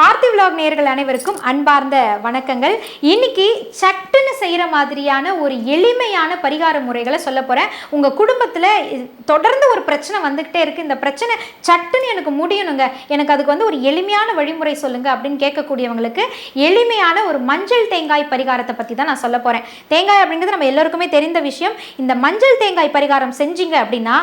Aarthi vlog நேர்கள் அனைவருக்கும் அன்பார்ந்த வணக்கங்கள். இன்னைக்கு சட்டுன்னு செய்கிற மாதிரியான ஒரு எளிமையான பரிகார முறைகளை சொல்ல போகிறேன் உங்கள் குடும்பத்தில் தொடர்ந்து ஒரு பிரச்சனை வந்துக்கிட்டே இருக்குது இந்த பிரச்சனை சட்டுன்னு எனக்கு முடியணுங்க. எனக்கு அதுக்கு வந்து ஒரு எளிமையான வழிமுறை சொல்லுங்க அப்படின்னு கேட்கக்கூடியவங்களுக்கு எளிமையான ஒரு மஞ்சள் தேங்காய் பரிகாரத்தை பற்றி தான் நான் சொல்ல போகிறேன் தேங்காய் அப்படிங்கிறது நம்ம எல்லாருக்குமே தெரிந்த விஷயம். இந்த மஞ்சள் தேங்காய் பரிகாரம் செஞ்சீங்க அப்படின்னா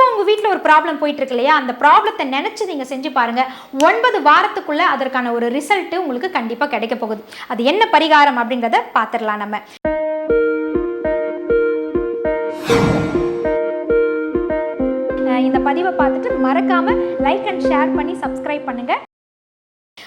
இப்போ உங்கள் வீட்டில் ஒரு ப்ராப்ளம் போயிட்டு இருக்கு இல்லையா அந்த ப்ராப்ளத்தை நினச்சி நீங்கள் செஞ்சு பாருங்க. ஒன்பது வாரத்துக்குள்ள அதற்கான ஒரு ரிசல்ட் உங்களுக்கு கண்டிப்பாக கிடைக்க போகுது. அது என்ன பரிகாரம் அப்படிங்கிறத பார்த்துடலாம் நம்ம. இந்த பதிவை பார்த்துட்டு மறக்காம லைக் அண்ட் ஷேர் பண்ணி சப்ஸ்கிரைப் பண்ணுங்க.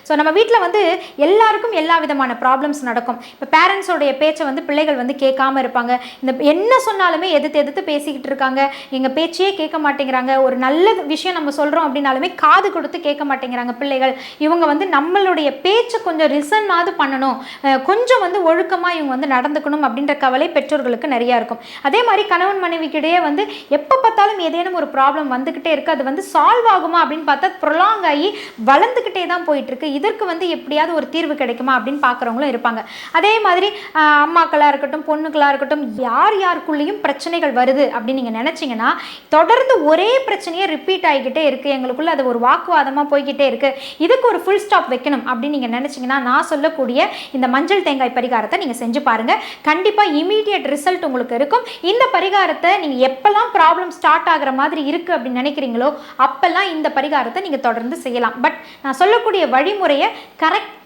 ஸோ நம்ம வீட்டில் வந்து எல்லாருக்கும் எல்லா விதமான ப்ராப்ளம்ஸ் நடக்கும். இப்போ பேரண்ட்ஸோடைய பேச்சை வந்து பிள்ளைகள் வந்து கேட்காம இருப்பாங்க. இந்த என்ன சொன்னாலுமே எதிர்த்து எதிர்த்து பேசிக்கிட்டு இருக்காங்க. எங்கள் பேச்சையே கேட்க மாட்டேங்கிறாங்க. ஒரு நல்ல விஷயம் நம்ம சொல்கிறோம் அப்படின்னாலுமே காது கொடுத்து கேட்க மாட்டேங்கிறாங்க பிள்ளைகள். இவங்க வந்து நம்மளுடைய பேச்சை கொஞ்சம் ரிசன்னாவது பண்ணணும். கொஞ்சம் வந்து ஒழுக்கமாக இவங்க வந்து நடந்துக்கணும் அப்படின்ற கவலை பெற்றோர்களுக்கு நிறையா இருக்கும். அதே மாதிரி கணவன் மனைவிக்கிடையே வந்து எப்போ பார்த்தாலும் ஏதேனும் ஒரு ப்ராப்ளம் வந்துக்கிட்டே இருக்குது அது வந்து சால்வ் ஆகுமா அப்படின்னு பார்த்தா ப்ரொலாங் ஆகி வளர்ந்துக்கிட்டே தான் போயிட்டுருக்கு இதற்கு வந்து எப்படியாவது ஒரு தீர்வு கிடைக்குமா அப்படின்னு பார்க்குறவங்களும் இருப்பாங்க. அதே மாதிரி அம்மாக்களாக இருக்கட்டும் பொண்ணுக்களாக இருக்கட்டும் யார் யாருக்குள்ளேயும் பிரச்சனைகள் வருது அப்படின்னு நீங்கள் நினச்சிங்கன்னா தொடர்ந்து ஒரே பிரச்சனையே ரிப்பீட் ஆகிக்கிட்டே இருக்குது எங்களுக்குள்ள அது ஒரு வாக்குவாதமாக போய்கிட்டே இருக்குது இதுக்கு ஒரு ஃபுல் ஸ்டாப் வைக்கணும் அப்படின்னு நீங்கள் நினச்சிங்கன்னா நான் சொல்லக்கூடிய இந்த மஞ்சள் தேங்காய் பரிகாரத்தை நீங்கள் செஞ்சு பாருங்கள் கண்டிப்பாக இமீடியட் ரிசல்ட் உங்களுக்கு இருக்கும். இந்த பரிகாரத்தை நீங்கள் எப்போல்லாம் ப்ராப்ளம் ஸ்டார்ட் ஆகுற மாதிரி இருக்குது அப்படின்னு நினைக்கிறீங்களோ அப்போல்லாம் இந்த பரிகாரத்தை நீங்கள் தொடர்ந்து செய்யலாம். பட் நான் சொல்லக்கூடிய வழிமுறையை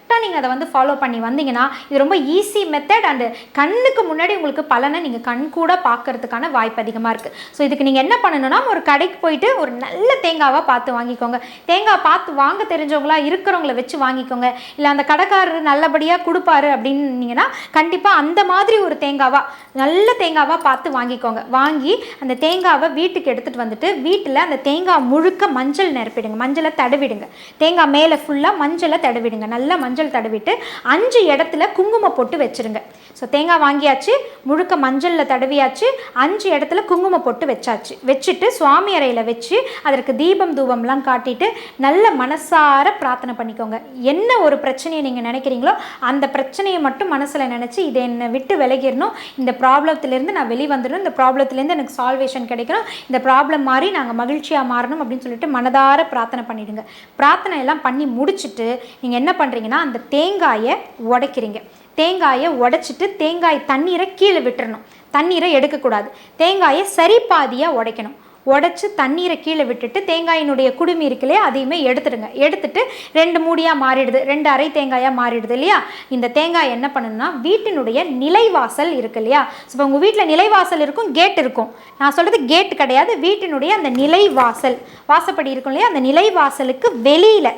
கரெக்டாக நீங்கள் அதை வந்து ஃபாலோ பண்ணி வந்தீங்கன்னா இது ரொம்ப ஈஸி மெத்தட் அண்டு கண்ணுக்கு முன்னாடி உங்களுக்கு பலனை நீங்கள் கண் கூட பார்க்கறதுக்கான வாய்ப்பு அதிகமாக இருக்குது ஸோ இதுக்கு நீங்கள் என்ன பண்ணணும்னா ஒரு கடைக்கு போயிட்டு ஒரு நல்ல தேங்காவாக பார்த்து வாங்கிக்கோங்க. தேங்காய் பார்த்து வாங்க தெரிஞ்சவங்களா இருக்கிறவங்கள வச்சு வாங்கிக்கோங்க. இல்லை அந்த கடைக்காரர் நல்லபடியாக கொடுப்பாரு அப்படின்னீங்கன்னா கண்டிப்பாக அந்த மாதிரி ஒரு தேங்காவாக நல்ல தேங்காவாக பார்த்து வாங்கிக்கோங்க. வாங்கி அந்த தேங்காவை வீட்டுக்கு எடுத்துகிட்டு வந்துட்டு வீட்டில் அந்த தேங்காய் முழுக்க மஞ்சள் நிரப்பிடுங்க. மஞ்சளை தடவிடுங்க. தேங்காய் மேலே ஃபுல்லாக மஞ்சளை தடவிடுங்க. நல்லா மஞ்சள் தடவிட்டு அஞ்சு இடத்துல குங்குமம் போட்டு வச்சிருங்க. ஸோ தேங்காய் வாங்கியாச்சு முழுக்க மஞ்சளில் தடவியாச்சு அஞ்சு இடத்துல குங்குமம் போட்டு வச்சாச்சு. வச்சுட்டு சுவாமி அறையில் வச்சு அதற்கு தீபம் தூபம்லாம் காட்டிட்டு நல்ல மனசார பிரார்த்தனை பண்ணிக்கோங்க. என்ன ஒரு பிரச்சனையை நீங்கள் நினைக்கிறீங்களோ அந்த பிரச்சனையை மட்டும் மனசில் நினச்சி இதை என்னை விட்டு விலகிடணும். இந்த ப்ராப்ளத்திலேருந்து நான் வெளிவந்துடணும். இந்த ப்ராப்ளத்துலேருந்து எனக்கு சால்வேஷன் கிடைக்கணும். இந்த ப்ராப்ளம் மாறி நாங்கள் மகிழ்ச்சியாக மாறணும் அப்படின்னு சொல்லிட்டு மனதார பிரார்த்தனை பண்ணிவிடுங்க பிரார்த்தனை எல்லாம் பண்ணி முடிச்சுட்டு நீங்கள் என்ன பண்ணுறீங்கன்னா அந்த தேங்காயை உடைக்கிறீங்க. தேங்காயை உடைச்சிட்டு தேங்காய் தண்ணீரை கீழே விட்டுறணும். தண்ணீரை எடுக்கக்கூடாது. தேங்காயை சரி பாதியாக உடைக்கணும். உடச்சி தண்ணீரை கீழே விட்டுட்டு தேங்காயினுடைய குடுமி இருக்குல்லையா அதையுமே எடுத்துடுங்க. எடுத்துட்டு ரெண்டு மூடியாக மாறிடுது. ரெண்டு அரை தேங்காயாக மாறிடுது இல்லையா? இந்த தேங்காய் என்ன பண்ணணும்னா வீட்டினுடைய நிலைவாசல் இருக்கு இல்லையா? இப்போ உங்கள் வீட்டில் நிலைவாசல் இருக்கும் கேட் இருக்கும். நான் சொல்கிறது கேட் கிடையாது வீட்டினுடைய அந்த நிலைவாசல். வாசப்படி இருக்கும் இல்லையா அந்த நிலைவாசலுக்கு வெளியில்.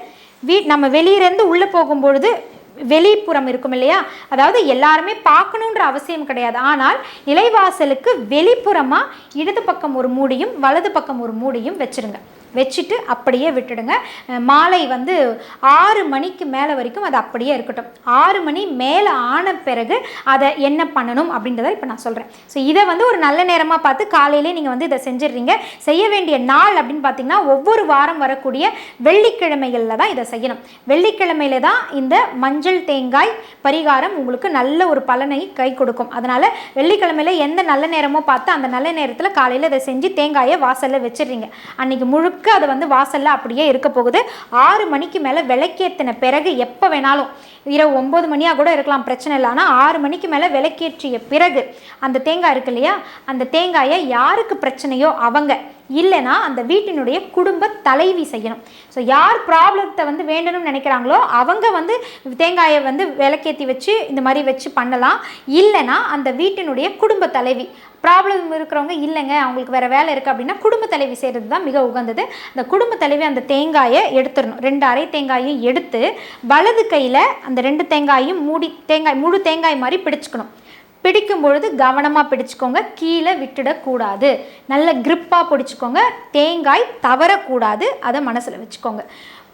வீ நம்ம வெளியிலேருந்து உள்ளே போகும்பொழுது வெளிப்புறம் இருக்கும் இல்லையா? அதாவது எல்லாருமே பார்க்கணுன்ற அவசியம் கிடையாது. ஆனால் நிலைவாசலுக்கு வெளிப்புறமாக இடது பக்கம் ஒரு மூடியும் வலது பக்கம் ஒரு மூடியும் வச்சிருங்க. வச்சுட்டு அப்படியே விட்டுடுங்க. மாலை வந்து ஆறு மணிக்கு மேலே வரைக்கும் அது அப்படியே இருக்கட்டும். ஆறு மணி மேலே ஆன பிறகு அதை என்ன பண்ணணும் அப்படின்றத இப்போ நான் சொல்கிறேன் ஸோ இதை வந்து ஒரு நல்ல நேரமாக பார்த்து காலையிலே நீங்கள் வந்து இதை செஞ்சிடுறீங்க. செய்ய வேண்டிய நாள் அப்படின்னு பார்த்தீங்கன்னா ஒவ்வொரு வாரம் வரக்கூடிய வெள்ளிக்கிழமைகளில் தான் இதை செய்யணும். வெள்ளிக்கிழமையில தான் இந்த மஞ்சள் தேங்காய் பரிகாரம் உங்களுக்கு நல்ல ஒரு பலனை கை கொடுக்கும். அதனால் வெள்ளிக்கிழமையில் எந்த நல்ல நேரமோ பார்த்து அந்த நல்ல நேரத்தில் காலையில் இதை செஞ்சு தேங்காயை வாசலில் வச்சிடுறீங்க. அன்றைக்கி முழு முழுக்க அது வந்து வாசலில் அப்படியே இருக்க போகுது. ஆறு மணிக்கு மேலே விளக்கேற்றின பிறகு எப்போ வேணாலும் இரவு ஒம்பது மணியாக கூட இருக்கலாம் பிரச்சனை இல்லை. ஆனால் ஆறு மணிக்கு மேலே விளக்கேற்றிய பிறகு அந்த தேங்காய் இருக்கு இல்லையா அந்த தேங்காயை யாருக்கு பிரச்சனையோ அவங்க இல்லைன்னா அந்த வீட்டினுடைய குடும்ப தலைவி செய்யணும். ஸோ யார் ப்ராப்ளத்தை வந்து வேண்டணும்னு நினைக்கிறாங்களோ அவங்க வந்து தேங்காயை வந்து விளக்கேற்றி வச்சு இந்த மாதிரி வச்சு பண்ணலாம். இல்லைன்னா அந்த வீட்டினுடைய குடும்ப தலைவி ப்ராப்ளம் இருக்கிறவங்க இல்லைங்க. அவங்களுக்கு வேறு வேலை இருக்குது அப்படின்னா குடும்ப தலைவி செய்கிறது தான் மிக உகந்தது. அந்த குடும்ப தலைவி அந்த தேங்காயை எடுத்துடணும். ரெண்டு அரை தேங்காயும் எடுத்து வலது கையில் அந்த ரெண்டு தேங்காயும் மூடி தேங்காய் முழு தேங்காய் மாதிரி பிடிச்சிக்கணும். பிடிக்கும் பொழுது கவனமாக பிடிச்சிக்கோங்க. கீழே விட்டுடக்கூடாது. நல்ல கிரிப்பாக பிடிச்சிக்கோங்க. தேங்காய் தவறக்கூடாது. அதை மனசில் வச்சுக்கோங்க.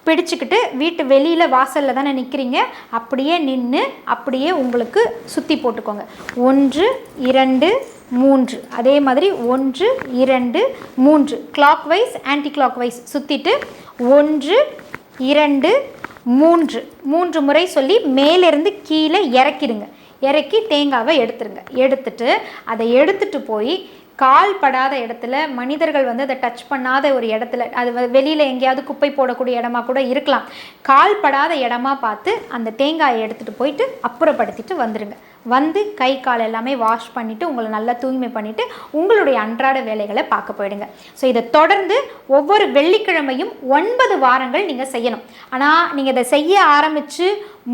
பிடிச்சிக்கிட்டு வீட்டு வெளியில் வாசலில் தானே நிற்கிறீங்க அப்படியே நின்று அப்படியே உங்களுக்கு சுற்றி போட்டுக்கோங்க. ஒன்று இரண்டு மூன்று. அதே மாதிரி ஒன்று இரண்டு மூன்று. Clockwise anticlockwise சுற்றிட்டு ஒன்று இரண்டு மூன்று. மூன்று முறை சொல்லி மேலேருந்து கீழே இறக்கிடுங்க. இறக்கி தேங்காவை எடுத்துருங்க. எடுத்துட்டு அதை எடுத்துட்டு போய் கால் படாத இடத்துல மனிதர்கள் வந்து அதை டச் பண்ணாத ஒரு இடத்துல அது வெளியில் எங்கேயாவது குப்பை போடக்கூடிய இடமா கூட இருக்கலாம். கால் படாத இடமா பார்த்து அந்த தேங்காயை எடுத்துகிட்டு போயிட்டு அப்புறப்படுத்திட்டு வந்துடுங்க வந்து கை கால் எல்லாமே வாஷ் பண்ணிவிட்டு உங்களை நல்லா தூய்மை பண்ணிவிட்டு உங்களுடைய அன்றாட வேலைகளை பார்க்க போயிடுங்க. ஸோ இதை தொடர்ந்து ஒவ்வொரு வெள்ளிக்கிழமையும் ஒன்பது வாரங்கள் நீங்கள் செய்யணும். ஆனால் நீங்கள் இதை செய்ய ஆரம்பித்து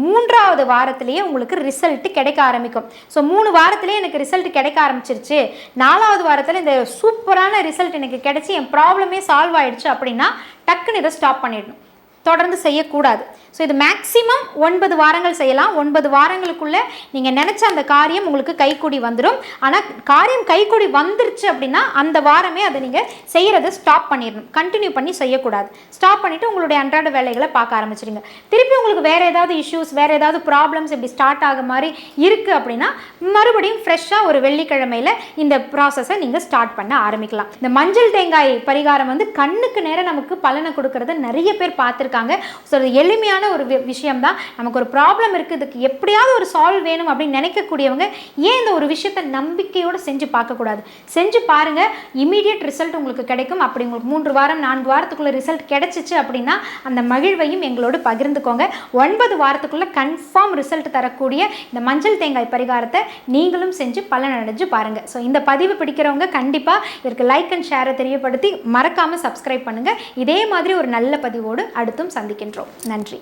மூன்றாவது வாரத்திலேயே உங்களுக்கு ரிசல்ட் கிடைக்க ஆரம்பிக்கும். ஸோ மூணு வாரத்திலேயே எனக்கு ரிசல்ட் கிடைக்க ஆரம்பிச்சிருச்சு. நாலாவது வாரத்தில் இந்த சூப்பரான ரிசல்ட் எனக்கு கிடைச்சி என் ப்ராப்ளமே சால்வ் ஆயிடுச்சு அப்படின்னா டக்குன்னு இதை ஸ்டாப் பண்ணிடணும். தொடர்ந்து செய்யக்கூடாது. ஸோ இது மேக்ஸிமம் ஒன்பது வாரங்கள் செய்யலாம். ஒன்பது வாரங்களுக்குள்ளே நீங்கள் நினச்ச அந்த காரியம் உங்களுக்கு கைக்கூடி வந்துடும் ஆனால் காரியம் கைக்கூடி வந்துருச்சு அப்படின்னா அந்த வாரமே அதை நீங்கள் செய்கிறத ஸ்டாப் பண்ணிடணும் கண்டினியூ பண்ணி செய்யக்கூடாது. ஸ்டாப் பண்ணிவிட்டு உங்களுடைய அன்றாட வேலைகளை பார்க்க ஆரம்பிச்சிடுங்க திருப்பி உங்களுக்கு வேறு ஏதாவது இஷ்யூஸ் வேறு ஏதாவது ப்ராப்ளம்ஸ் இப்படி ஸ்டார்ட் ஆக மாதிரி இருக்குது அப்படின்னா மறுபடியும் ஃப்ரெஷ்ஷாக ஒரு வெள்ளிக்கிழமையில் இந்த ப்ராசஸை நீங்கள் ஸ்டார்ட் பண்ண ஆரம்பிக்கலாம். இந்த மஞ்சள் தேங்காய் பரிகாரம் வந்து கண்ணுக்கு நேரம் நமக்கு பலனை கொடுக்கறத நிறைய பேர் பார்த்துருக்காங்க ஸோ அது எளிமையான ஒரு விஷயம் விஷயம்தான். நமக்கு ஒரு ப்ராப்ளம் இருக்குது இதுக்கு எப்படியாவது ஒரு சால்வ் வேணும் அப்படின்னு நினைக்கக்கூடியவங்க ஏன் இந்த ஒரு விஷயத்தை நம்பிக்கையோடு செஞ்சு பார்க்கக்கூடாது? செஞ்சு பாருங்கள் இமீடியட் ரிசல்ட் உங்களுக்கு கிடைக்கும். அப்படி உங்களுக்கு மூன்று வாரம் நான்கு வாரத்துக்குள்ளே ரிசல்ட் கிடைச்சிச்சு அப்படின்னா அந்த மகிழ்வையும் எங்களோடு பகிர்ந்துக்கோங்க. ஒன்பது வாரத்துக்குள்ளே கன்ஃபார்ம் ரிசல்ட் தரக்கூடிய இந்த மஞ்சள் தேங்காய் பரிகாரத்தை நீங்களும் செஞ்சு பலன் அடைஞ்சு பாருங்கள் ஸோ இந்த பதிவு பிடிக்கிறவங்க கண்டிப்பாக இதற்கு லைக் அண்ட் ஷேரை தெரியப்படுத்தி மறக்காமல் சப்ஸ்கிரைப் பண்ணுங்கள் இதே மாதிரி ஒரு நல்ல பதிவோடு மீண்டும் சந்திக்கின்றோம். நன்றி.